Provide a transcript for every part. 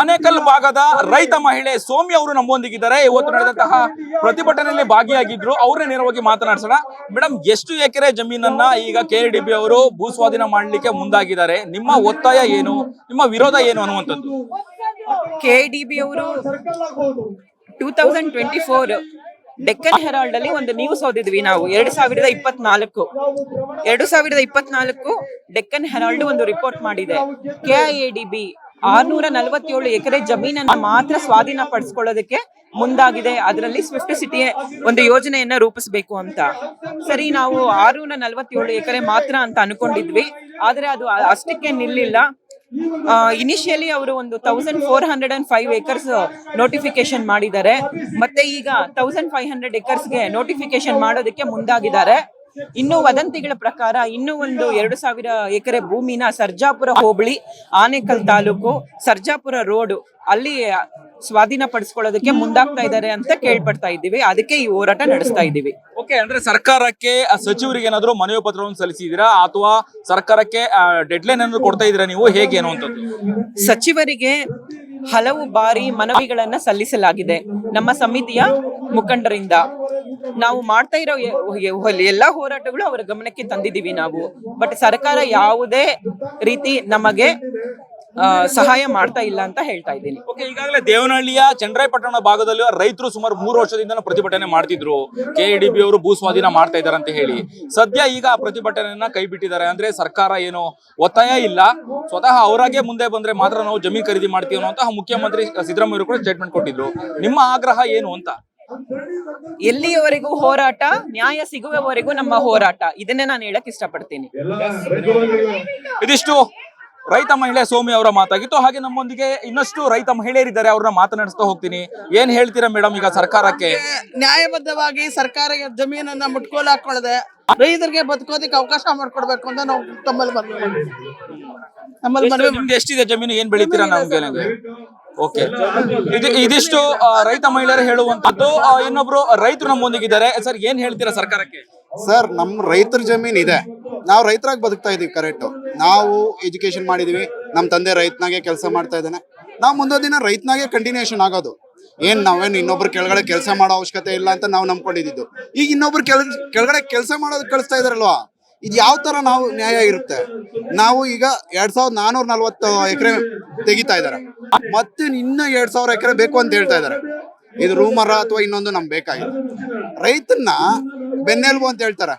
ಆನೇಕಲ್ ಭಾಗದ ರೈತ ಮಹಿಳೆ ಸೌಮ್ಯ ಅವರು ನಮ್ಮೊಂದಿಗಿದ್ದಾರೆ. ಇವತ್ತು ನಡೆದಂತಹ ಪ್ರತಿಭಟನೆಯಲ್ಲಿ ಭಾಗಿಯಾಗಿದ್ರು. ಅವರೇ ನೇರವಾಗಿ ಮಾತನಾಡ್ಸೋಣ. ಮೇಡಮ್ ಎಷ್ಟು ಎಕರೆ ಜಮೀನನ್ನ ಈಗ ಕೆ ಅವರು ಭೂಸ್ವಾಧೀನ ಮಾಡಲಿಕ್ಕೆ ಮುಂದಾಗಿದ್ದಾರೆ? ನಿಮ್ಮ ಒತ್ತಾಯ ಏನು? ನಿಮ್ಮ ವಿರೋಧ ಏನು ಅನ್ನುವಂಥದ್ದು? ಕೆ ಡಿ ಬಿ ಅವರು two thousand twenty four Deccan Herald ಅಲ್ಲಿ ಒಂದು ನ್ಯೂಸ್ ಓದಿದ್ವಿ ನಾವು. ಎರಡ್ ಸಾವಿರದ ಇಪ್ಪತ್ನಾಲ್ಕು. ಎರಡು ಸಾವಿರದ ಇಪ್ಪತ್ನಾಲ್ಕು ಡೆಕ್ಕನ್ ಹೆರಾಲ್ಡ್ ಒಂದು ರಿಪೋರ್ಟ್ ಮಾಡಿದೆ. ಕೆ ಐ ಡಿ ಬಿ ಆರ್ನೂರ ನಲವತ್ತೇಳು ಎಕರೆ ಜಮೀನನ್ನ ಮಾತ್ರ ಸ್ವಾಧೀನ ಪಡಿಸ್ಕೊಳ್ಳೋದಕ್ಕೆ ಮುಂದಾಗಿದೆ. ಅದರಲ್ಲಿ ಸ್ವಿಫ್ಟ್ ಸಿಟಿ ಒಂದು ಯೋಜನೆಯನ್ನ ರೂಪಿಸಬೇಕು ಅಂತ. ಸರಿ, ನಾವು ಆರ್ನೂರ ನಲವತ್ತೇಳು ಎಕರೆ ಮಾತ್ರ ಅಂತ ಅನ್ಕೊಂಡಿದ್ವಿ. ಆದ್ರೆ ಅದು ಅಷ್ಟಕ್ಕೆ ನಿಲ್ಲಿಲ್ಲ. ಇನಿಷಿಯಲಿ ಅವರು ಒಂದು thousand four hundred and five acres notification ಮಾಡಿದ್ದಾರೆ. ಮತ್ತೆ ಈಗ ತೌಸಂಡ್ ಫೈವ್ ಹಂಡ್ರೆಡ್ಗೆ ನೋಟಿಫಿಕೇಶನ್ ಮಾಡೋದಕ್ಕೆ ಮುಂದಾಗಿದ್ದಾರೆ. ಇನ್ನು ವದಂತಿಗಳ ಪ್ರಕಾರ ಇನ್ನೂ ಒಂದು ಎರಡು ಸಾವಿರ ಎಕರೆ ಭೂಮಿನ ಸರ್ಜಾಪುರ ಹೋಬಳಿ ಆನೇಕಲ್ ತಾಲೂಕು ಸರ್ಜಾಪುರ ರೋಡ್ ಅಲ್ಲಿ ಸ್ವಾಧೀನ ಪಡಿಸ್ಕೊಳ್ಳೋದಕ್ಕೆ ಮುಂದಾಗ್ತಾ ಇದ್ದಾರೆ ಅಂತ ಕೇಳ್ಪಡ್ತಾ ಇದ್ದೀವಿ. ಅದಕ್ಕೆ ಈ ಹೋರಾಟ ನಡೆಸ್ತಾ ಇದ್ದೀವಿ. ಓಕೆ ಅಂದ್ರೆ ಸರ್ಕಾರಕ್ಕೆ ಸಚಿವರಿಗೆ ಏನಾದರೂ ಮನವಿ ಪತ್ರವನ್ನು ಸಲ್ಲಿಸಿದೀರಾ ಅಥವಾ ಸರ್ಕಾರಕ್ಕೆ ಡೆಡ್ ಲೈನ್ ಏನಾದ್ರು ಕೊಡ್ತಾ ಇದೀರಾ ನೀವು? ಹೇಗೆ ಅನ್ನುವಂಥದ್ದು? ಸಚಿವರಿಗೆ ಹಲವು ಬಾರಿ ಮನವಿಗಳನ್ನ ಸಲ್ಲಿಸಲಾಗಿದೆ ನಮ್ಮ ಸಮಿತಿಯ ಮುಖಂಡರಿಂದ. ನಾವು ಮಾಡ್ತಾ ಇರೋ ಎಲ್ಲಾ ಹೋರಾಟಗಳು ಅವರ ಗಮನಕ್ಕೆ ತಂದಿದ್ದೀವಿ ನಾವು. ಬಟ್ ಸರ್ಕಾರ ಯಾವುದೇ ರೀತಿ ನಮಗೆ ಸಹಾಯ ಮಾಡ್ತಾ ಇಲ್ಲ ಅಂತ ಹೇಳ್ತಾ ಇದ್ದೀನಿ. ಓಕೆ ಈಗಾಗಲೇ ದೇವನಹಳ್ಳಿಯ ಚಂದ್ರಾಯಪಟ್ಟಣ ಭಾಗದಲ್ಲಿ ರೈತರು ಸುಮಾರು ಮೂರು ವರ್ಷದಿಂದ ಪ್ರತಿಭಟನೆ ಮಾಡ್ತಿದ್ರು. ಕೆ ಡಿ ಬಿ ಅವರು ಭೂ ಸ್ವಾಧೀನ ಮಾಡ್ತಾ ಇದ್ದಾರೆ ಅಂತ ಹೇಳಿ. ಸದ್ಯ ಈಗ ಆ ಪ್ರತಿಭಟನೆಯನ್ನ ಕೈ ಬಿಟ್ಟಿದ್ದಾರೆ. ಅಂದ್ರೆ ಸರ್ಕಾರ ಏನು ಒತ್ತಾಯ ಇಲ್ಲ. ಸ್ವತಃ ಅವರಾಗೆ ಮುಂದೆ ಬಂದ್ರೆ ಮಾತ್ರ ನಾವು ಜಮೀನು ಖರೀದಿ ಮಾಡ್ತೀವಿ ಅನ್ನುವಂತಹ ಮುಖ್ಯಮಂತ್ರಿ ಸಿದ್ದರಾಮಯ್ಯ ಕೂಡ ಸ್ಟೇಟ್ಮೆಂಟ್ ಕೊಟ್ಟಿದ್ರು. ನಿಮ್ಮ ಆಗ್ರಹ ಏನು ಅಂತ? ಎಲ್ಲಿಯವರೆಗೂ ಹೋರಾಟ ನ್ಯಾಯ ಸಿಗುವವರೆಗೂ ನಮ್ಮ ಹೋರಾಟ. ಇದನ್ನೇ ನಾನು ಹೇಳಕ್ ಇಷ್ಟಪಡ್ತೀನಿ. ಇದಿಷ್ಟು ರೈತ ಮಹಿಳೆ ಸೋಮಿ ಅವರ ಮಾತಾಗಿತ್ತು. ಹಾಗೆ ನಮ್ಮೊಂದಿಗೆ ಇನ್ನಷ್ಟು ರೈತ ಮಹಿಳೆಯರಿದ್ದಾರೆ ಅವ್ರನ್ನ ಮಾತನಾಡಿಸ್ತಾ ಹೋಗ್ತೀನಿ. ಏನ್ ಹೇಳ್ತೀರಾ ಮೇಡಮ್ ಈಗ ಸರ್ಕಾರಕ್ಕೆ? ನ್ಯಾಯಬದ್ಧವಾಗಿ ಸರ್ಕಾರ ಜಮೀನನ್ನ ಮುಟ್ಕೋಲು ಹಾಕೊಳ್ಳದೆ ರೈತರಿಗೆ ಬದುಕೋದಕ್ಕೆ ಅವಕಾಶ ಮಾಡ್ಕೊಡ್ಬೇಕು ಅಂತ ನಾವು ತಮ್ಮಲ್ಲಿ ಮನವಿ ಮಾಡ್ತೀವಿ. ನಮ್ಮಲ್ಲಿ ಮನವಿ. ಎಷ್ಟಿದೆ ಜಮೀನು? ಏನ್ ಬೆಳಿತೀರಾ ನಮ್ಗೆ? ಓಕೆ ಇದು ಇದಿಷ್ಟು ರೈತ ಮಹಿಳೆಯರು ಹೇಳುವಂತದ್ದು. ಇನ್ನೊಬ್ರು ರೈತರು ನಮ್ಮೊಂದಿಗಿದ್ದಾರೆ ಸರ್, ಏನ್ ಹೇಳ್ತೀರಾ ಸರ್ಕಾರಕ್ಕೆ? ಸರ್, ನಮ್ಮ ರೈತರ ಜಮೀನ್ ಇದೆ. ನಾವು ರೈತರಾಗಿ ಬದುಕ್ತಾ ಇದೀವಿ, ಕರೆಕ್ಟ್. ನಾವು ಎಜುಕೇಶನ್ ಮಾಡಿದೀವಿ. ನಮ್ಮ ತಂದೆ ರೈತನಾಗೆ ಕೆಲಸ ಮಾಡ್ತಾ ಇದ್ದಾನೆ. ನಾವು ಮುಂದೋ ದಿನ ರೈತನಾಗೆ ಕಂಟಿನ್ಯೂಷನ್ ಆಗೋದು. ಏನ್ ನಾವೇನು ಇನ್ನೊಬ್ರು ಕೆಳಗಡೆ ಕೆಲಸ ಮಾಡೋ ಅವಶ್ಯಕತೆ ಇಲ್ಲ ಅಂತ ನಾವು ನಂಬ್ಕೊಂಡಿದ್ದು. ಈಗ ಇನ್ನೊಬ್ರು ಕೆಳ ಕೆಳಗಡೆ ಕೆಲಸ ಮಾಡೋದು ಕಳಿಸ್ತಾ ಇದಾರಲ್ವಾ? ಇದು ಯಾವ ತರ ನಾವು ನ್ಯಾಯ ಇರುತ್ತೆ? ನಾವು ಈಗ ಎರಡ್ ಸಾವಿರದ ನಾನೂರ ನಲ್ವತ್ತು ಎಕರೆ ತೆಗಿತಾ ಇದಾರೆ ಮತ್ತೆ ಇನ್ನ ಎರಡ್ ಸಾವಿರ ಎಕರೆ ಬೇಕು ಅಂತ ಹೇಳ್ತಾ ಇದಾರೆ ಇದು ರೂಮರ ಅಥವಾ ಇನ್ನೊಂದು ನಮ್ಗೆ ಬೇಕಾಗಿದೆ. ರೈತನ್ನ ಬೆನ್ನೆಲುಬು ಅಂತ ಹೇಳ್ತಾರೆ.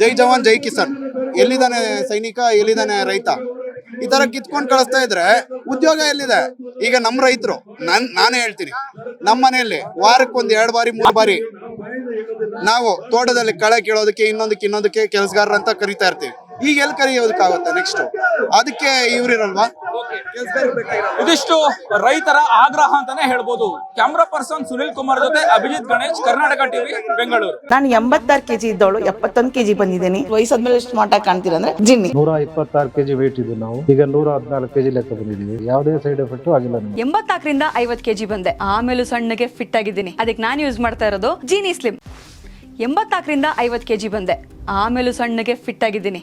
ಜೈ ಜವಾನ್, ಜೈ ಕಿಸಾನ್. ಎಲ್ಲಿದ್ದಾನೆ ಸೈನಿಕ, ಎಲ್ಲಿದ್ದಾನೆ ರೈತ? ಈ ತರ ಕಿತ್ಕೊಂಡ್ ಕಳಿಸ್ತಾ ಇದ್ರೆ ಉದ್ಯೋಗ ಎಲ್ಲಿದೆ? ಈಗ ನಮ್ಮ ರೈತರು, ನಾನ್, ನಾನೇ ಹೇಳ್ತೀನಿ. ನಮ್ಮ ಮನೆಯಲ್ಲಿ ವಾರಕ್ಕೆ ಒಂದ್ ಎರಡ್ ಬಾರಿ, ಮೂರು ಬಾರಿ ನಾವು ತೋಟದಲ್ಲಿ ಕಳೆ ಕೇಳೋದಕ್ಕೆ ಇನ್ನೊಂದಕ್ಕೆ ಇನ್ನೊಂದಕ್ಕೆ ಕೆಲಸಗಾರರು ಅಂತ ಕರಿತಾ ಇರ್ತೀವಿ. ಈಗ ಎಲ್ಲಿ ಕರೆಯೋದಕ್ಕಾಗುತ್ತೆ ನೆಕ್ಸ್ಟ್ ಅದಕ್ಕೆ ಇವ್ರಿರಲ್ವಾ? ಇದಿಷ್ಟು ರೈತರ ಆಗ್ರಹ ಅಂತಾನೆ ಹೇಳ್ಬೋದು. ಕ್ಯಾಮ್ರಾ ಪರ್ಸನ್ ಸುನಿಲ್ ಕುಮಾರ್ ಜೊತೆ ಅಭಿಜಿತ್ ಗಣೇಶ್ ಕರ್ನಾಟಕ ಟಿವಿ ಬೆಂಗಳೂರು. ನಾನು ಎಂಬತ್ತಾರು ಕೆಜಿ ಇದ್ದವಳು ಎಪ್ಪತ್ತೊಂದು ಕೆಜಿ ಬಂದಿದ್ದೀನಿ. ವಯಸ್ಸಾದ್ಮೇಲೆ ಸ್ಮಾರ್ಟ್ ಆಗಿ ಕಾಣ್ತೀರ ಅಂದ್ರೆ ಜಿನ್ನಿ ನೂರ ಇಪ್ಪತ್ತಾರು ಕೆಜಿ ವೇಟ್ ಇದ್ದು ನಾವು. ಈಗ ನೂರ ಹದಿನಾಲ್ಕು ಕೆಜಿ ಲೆಕ್ಕ ಬಂದಿದ್ದೀವಿ. ಯಾವುದೇ ಸೈಡ್ ಎಫೆಕ್ಟ್ ಆಗಿಲ್ಲ ಎಂಬತ್ತಾಕರಿಂದ ಎಂಬತ್ನಾಲ್ಕರಿಂದ ಐವತ್ ಕೆಜಿ ಬಂದೆ. ಆಮೇಲೂ ಸಣ್ಣಗೆ ಫಿಟ್ ಆಗಿದ್ದೀನಿ. ಅದಕ್ಕೆ ನಾನು ಯೂಸ್ ಮಾಡ್ತಾ ಇರೋದು ಜೀನಿ ಸ್ಲಿಮ್ ಎಂಬತ್ನಾಲ್ಕರಿಂದ ಐವತ್ತು ಕೆಜಿ ಬಂದೆ. ಆಮೇಲೂ ಸಣ್ಣಗೆ ಫಿಟ್ ಆಗಿದ್ದೀನಿ.